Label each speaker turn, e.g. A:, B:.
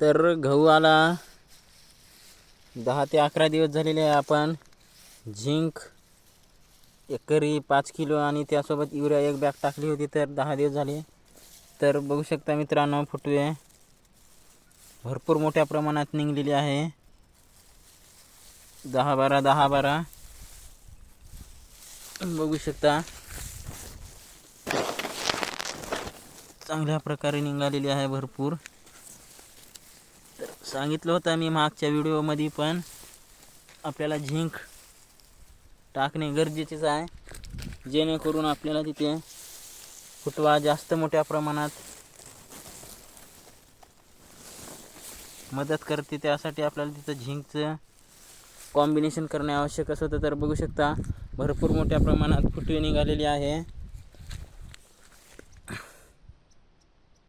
A: तर गहू आला. दहा ते अकरा दिवस झालेले आहे आपण. झिंक एकरी पाच किलो आणि त्यासोबत युरिया एक बॅग टाकली होती तर दहा दिवस झाले. तर बघू शकता मित्रांनो फुटवे भरपूर मोठ्या प्रमाणात निघलेली आहे. दहा बारा दहा बारा. बघू शकता चांगल्या प्रकारे निघालेली आहे भरपूर. सांगितलं होतं मी मागच्या व्हिडिओमध्ये पण. आपल्याला झिंक टाकणे गरजेचेच आहे. जेणेकरून आपल्याला तिथे फुटवा जास्त मोठ्या प्रमाणात मदत करते. त्यासाठी आपल्याला तिथं झिंकचं कॉम्बिनेशन करणे आवश्यक असं होतं तर बघू शकता भरपूर मोठ्या प्रमाणात फुटवे निघालेली आहे.